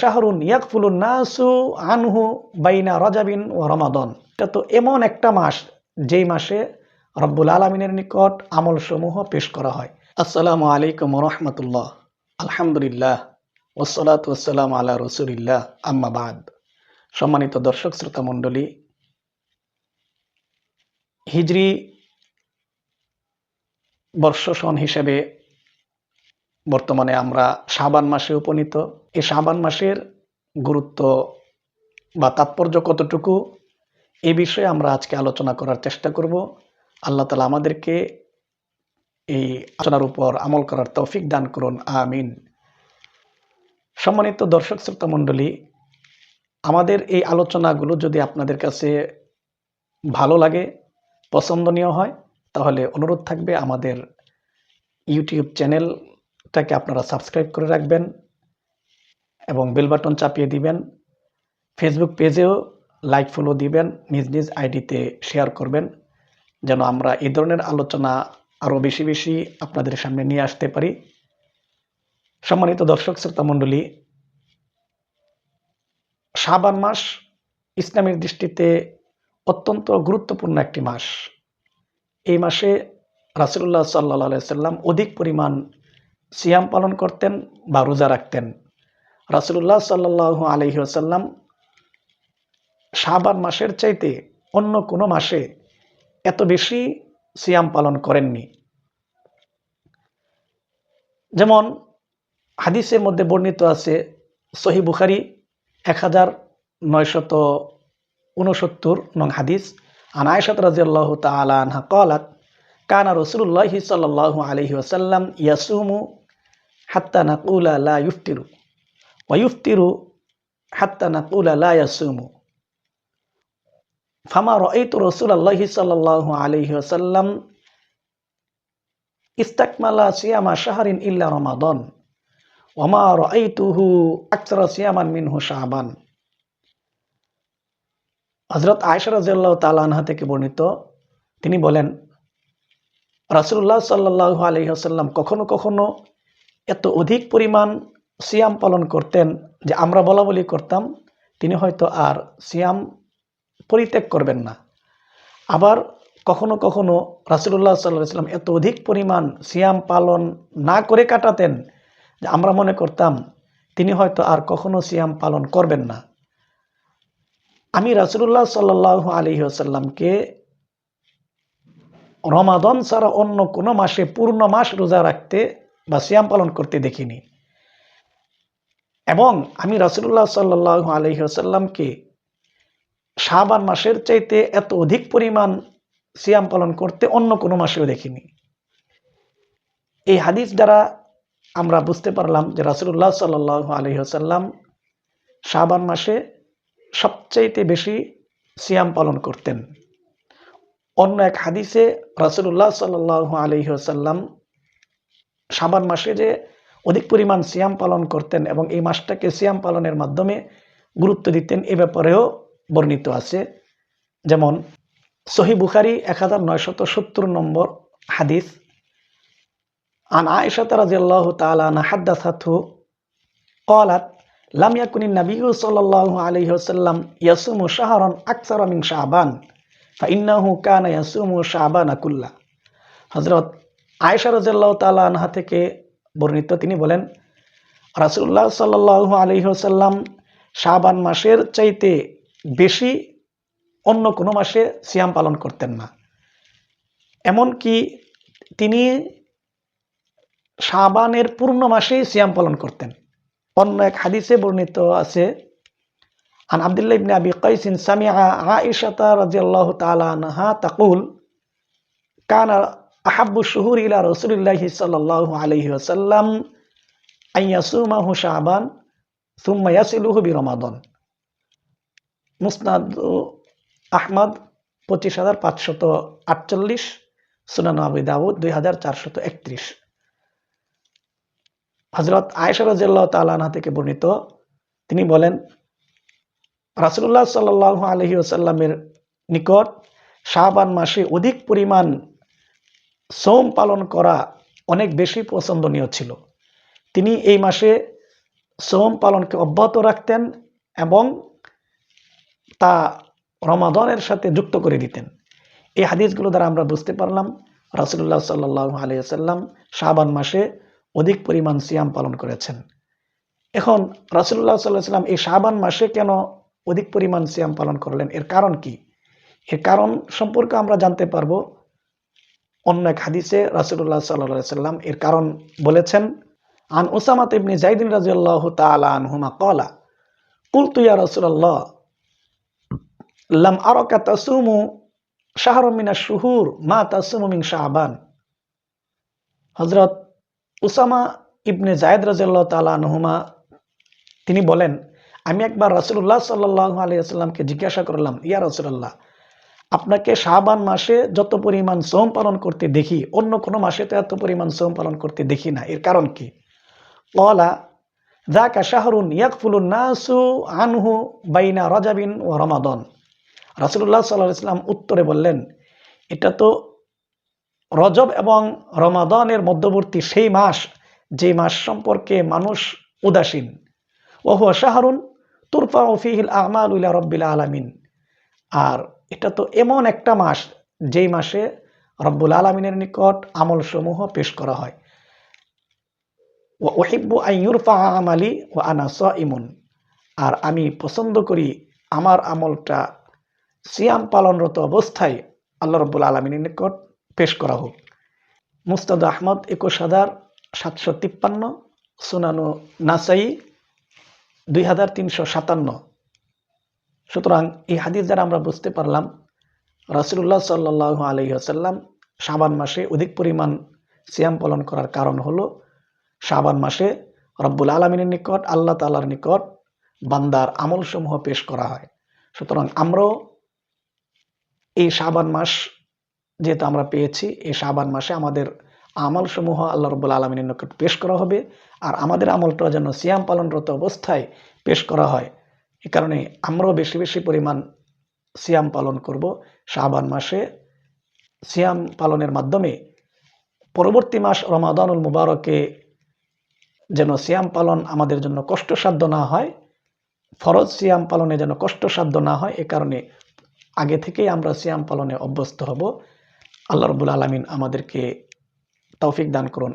শাহরুন ইয়াকফুলুন নাসু আনহু বাইনা রজাবিন ও রমাদন। এটা তো এমন একটা মাস, যেই মাসে রব্বুল আলমিনের নিকট পেশ করা হয়। আসসালামু আলাইকুম রহমতুল্লাহ। আলহামদুলিল্লাহ ওসলাত ওসালাম আলা রসুলিল্লাহ আম্মাবাদ সম্মানিত দর্শক শ্রোতা মণ্ডলী, হিজরি বর্ষ সন হিসেবে বর্তমানে আমরা শাবান মাসে উপনীত। এই শাবান মাসের গুরুত্ব বা তাৎপর্য কতটুকু, এ বিষয়ে আমরা আজকে আলোচনা করার চেষ্টা করব। আল্লাহ তালা আমাদেরকে এই আলোচনার উপর আমল করার তৌফিক দান করুন, আমিন। সম্মানিত দর্শক শ্রোতা মণ্ডলী, আমাদের এই আলোচনাগুলো যদি আপনাদের কাছে ভালো লাগে, পছন্দনীয় হয়, তাহলে অনুরোধ থাকবে আমাদের ইউটিউব চ্যানেলটাকে আপনারা সাবস্ক্রাইব করে রাখবেন এবং বেল বাটন চাপিয়ে দিবেন। ফেসবুক পেজেও লাইক ফলো দিবেন, নিজ নিজ আইডিতে শেয়ার করবেন, যেন আমরা এই ধরনের আলোচনা আরও বেশি বেশি আপনাদের সামনে নিয়ে আসতে পারি। সম্মানিত দর্শক, শ্রোতা মণ্ডলী মাস ইসলামের দৃষ্টিতে অত্যন্ত গুরুত্বপূর্ণ একটি মাস। এই মাসে রাসুল্লাহ সাল্লা সাল্লাম অধিক পরিমাণ সিয়াম পালন করতেন বা রোজা রাখতেন। রাসুল্লাহ সাল্লাহ আলহি আসাল্লাম শাবান মাসের চাইতে অন্য কোনো মাসে এত বেশি সিয়াম পালন করেননি। যেমন হাদিসের মধ্যে বর্ণিত আছে সহি বুখারি এক হাজার নয়শত উনসত্তর নং হাদিস, আন আয়সাত রাজিয়াল্লাহ তালা আনহা কলাত, কানা রসুল্লাহি সাল্লাহ আলহি ওসাল্লাম ইয়াসুমু হাত্তা নাকুলা লা ইফতিরু ওয়ুফতিরু হাত্তা নাকুলা লা ইয়াসুমু। ফামা রাইতু রাসূলুল্লাহি সাল্লাল্লাহু আলাইহি ওয়াসাল্লাম ইস্তাকমালা সিয়ামা শাহরিন ইল্লা রমাদান। ওমা রাইতুহু আকসারা সিয়ামান মিনহু শাবান। হযরত আয়েশা রাদিয়াল্লাহু তাআলা আনহা থেকে বর্ণিত, তিনি বলেন, রাসূলুল্লাহ সাল্লাল্লাহু আলাইহি ওয়াসাল্লাম কখনো কখনো এত অধিক পরিমাণ সিয়াম পালন করতেন যে আমরা বলা বলি করতাম, তিনি হয়তো আর সিয়াম পরিত্যাগ করবেন না। আবার কখনো কখনো রাসুল্লাহ সাল্লাহ সাল্লাম এত অধিক পরিমাণ সিয়াম পালন না করে কাটাতেন যে আমরা মনে করতাম, তিনি হয়তো আর কখনো সিয়াম পালন করবেন না। আমি রাসুল্লাহ সাল্লাহ আলী আসাল্লামকে রমাদন ছাড়া অন্য কোনো মাসে পূর্ণ মাস রোজা রাখতে বা সিয়াম পালন করতে দেখিনি। এবং আমি রাসুল্লাহ সাল্লাহ আলহি আসাল্লামকে শাবান মাসের চাইতে এত অধিক পরিমাণ সিয়াম পালন করতে অন্য কোনো মাসেও দেখিনি। এই হাদিস দ্বারা আমরা বুঝতে পারলাম যে রাসুল্লাহ সাল্লাহ আলহিহাসাল্লাম শাবান মাসে সবচাইতে বেশি সিয়াম পালন করতেন। অন্য এক হাদিসে রাসুল্লাহ সাল্লাহ আলহিহাসাল্লাম শাবান মাসে যে অধিক পরিমাণ সিয়াম পালন করতেন এবং এই মাসটাকে সিয়াম পালনের মাধ্যমে গুরুত্ব দিতেন এ ব্যাপারেও বর্ণিত আছে যেমন সহি বুখারি এক হাজার নয়শত সত্তর নম্বর হাদিস আন আয়েশা রাজিয়াল্লাহু তাআলা আনহা হাদাসাতহু قالت لم يكن النبي صلى الله عليه وسلم يصوم شهرا أكثر من شعبان فإنه كان يصوم شعبان كله হযরত আয়েশা রাদিয়াল্লাহু তাআলা আনহা থেকে বর্ণিত, তিনি বলেন, রাসূলুল্লাহ সাল্লাল্লাহু আলাইহি ওয়াসাল্লাম শাবান মাসের চাইতে বেশি অন্য কোনো মাসে সিয়াম পালন করতেন না। এমনকি তিনি শাবানের পূর্ণ মাসেই সিয়াম পালন করতেন। অন্য এক হাদিসে বর্ণিত আছে, আন আব্দুল্লাহ ইবনে আবি কাইসিন সামিআ আয়েশাতা রাদিয়াল্লাহু তাআলা আনহা তাকুল, কানা আহাব্বু শুহুর ইলা রাসূলিল্লাহি সাল্লাল্লাহু আলাইহি ওয়াসাল্লাম আইয়াসুমাহু শাবান সুম্মা ইয়াসিলুহু বিরমাদান। মুসনাদ আহমদ পঁচিশ হাজার পাঁচশত আটচল্লিশ, সুনান আবু দাউদ দুই হাজার চারশত একত্রিশ। হজরত আয়েশা রাজিয়াল্লাহ তালানা থেকে বর্ণিত, তিনি বলেন রাসুল্লাহ সাল্লাহ আলহি আসাল্লামের নিকট শাহবান মাসে অধিক পরিমাণ সোম পালন করা অনেক বেশি পছন্দনীয় ছিল। তিনি এই মাসে সোম পালনকে অব্যাহত রাখতেন এবং তা রমাদনের সাথে যুক্ত করে দিতেন। এই হাদিসগুলো দ্বারা আমরা বুঝতে পারলাম রাসুল্লাহ সাল্লাহ আলিয়াল্লাম শাবান মাসে অধিক পরিমাণ সিয়াম পালন করেছেন। এখন রাসুল্লাহ সাল্লাহ সাল্লাম এই শাবান মাসে কেন অধিক পরিমাণ সিয়াম পালন করলেন? এর কারণ কি? এর কারণ সম্পর্কে আমরা জানতে পারব অন্য এক হাদিসে রাসুল্লাহ সাল্লাহ সাল্লাম এর কারণ বলেছেন, আন উসামাত ইবনি জাইদিন রাজিয়াল্লাহু তাআলা আনহুমা ক্বালা, কুলতু রাসূলুল্লাহ, লাম আরাকা তাসুমু শাহরুম মিনাশ শুহুর, মা তাসুমু মিন শাবান। হযরত উসামা ইবনে জায়েদ রাদিয়াল্লাহু তাআলা আনহুমা, তিনি বলেন, আমি একবার রাসূলুল্লাহ সাল্লাল্লাহু আলাইহি ওয়াসাল্লামকে জিজ্ঞাসা করলাম, ইয়া রাসূলুল্লাহ আপনাকে শাবান মাসে যত পরিমাণ সোম পালন করতে দেখি, অন্য কোনো মাসে তো এত পরিমাণ সোম পালন করতে দেখি না। এর কারণ কি? কলা যাকা শাহরুন ইয়াকফুলুন নাসু আনহু বাইনা রজাবিন ও রমাদন। রাসুল্লাহ সাল্লাহ ইসলাম উত্তরে বললেন, এটা তো রজব এবং রমাদনের মধ্যবর্তী সেই মাস, যে মাস সম্পর্কে মানুষ উদাসীন। ওহুয়া শাহরুন তুরফা ওফিহিল আমাল উল্লা রব্বিল আলামিন। আর এটা তো এমন একটা মাস, যেই মাসে রব্বুল আলমিনের নিকট আমলসমূহ পেশ করা হয়। ও ওহিব্বু আইয়ুরফা আমালি ও আনা স ইমুন আর আমি পছন্দ করি আমার আমলটা সিয়াম পালনরত অবস্থায় আল্লাহ রব্বুল আলমিনের নিকট পেশ করা হোক। মুস্তাদ আহমদ একুশ হাজার সাতশো তিপ্পান্ন, সুনানু নাসাই দুই হাজার তিনশো সাতান্ন। সুতরাং এই হাদিস দ্বারা আমরা বুঝতে পারলাম রাসুল্লাহ সাল্লাহ আলহিহাসাল্লাম শাবান মাসে অধিক পরিমাণ সিয়াম পালন করার কারণ হলো, শাবান মাসে রব্বুল আলমিনের নিকট, আল্লাহ তালার নিকট বান্দার আমলসমূহ পেশ করা হয়। সুতরাং আমরাও এই শাবান মাস যেহেতু আমরা পেয়েছি, এই শাবান মাসে আমাদের আমলসমূহ আল্লাহ রব্বুল আলমিনের নিকট পেশ করা হবে, আর আমাদের আমলটা যেন সিয়াম পালনরত অবস্থায় পেশ করা হয়। এ কারণে আমরাও বেশি বেশি পরিমাণ সিয়াম পালন করব শাবান মাসে। সিয়াম পালনের মাধ্যমে পরবর্তী মাস রমাদানুল মুবারকে যেন সিয়াম পালন আমাদের জন্য কষ্টসাধ্য না হয়, ফরজ সিয়াম পালনে যেন কষ্টসাধ্য না হয়, এ কারণে আগে থেকেই আমরা সিয়াম পালনে অভ্যস্ত হব। আল্লাহ রবুল আলমিন আমাদেরকে তৌফিক দান করুন।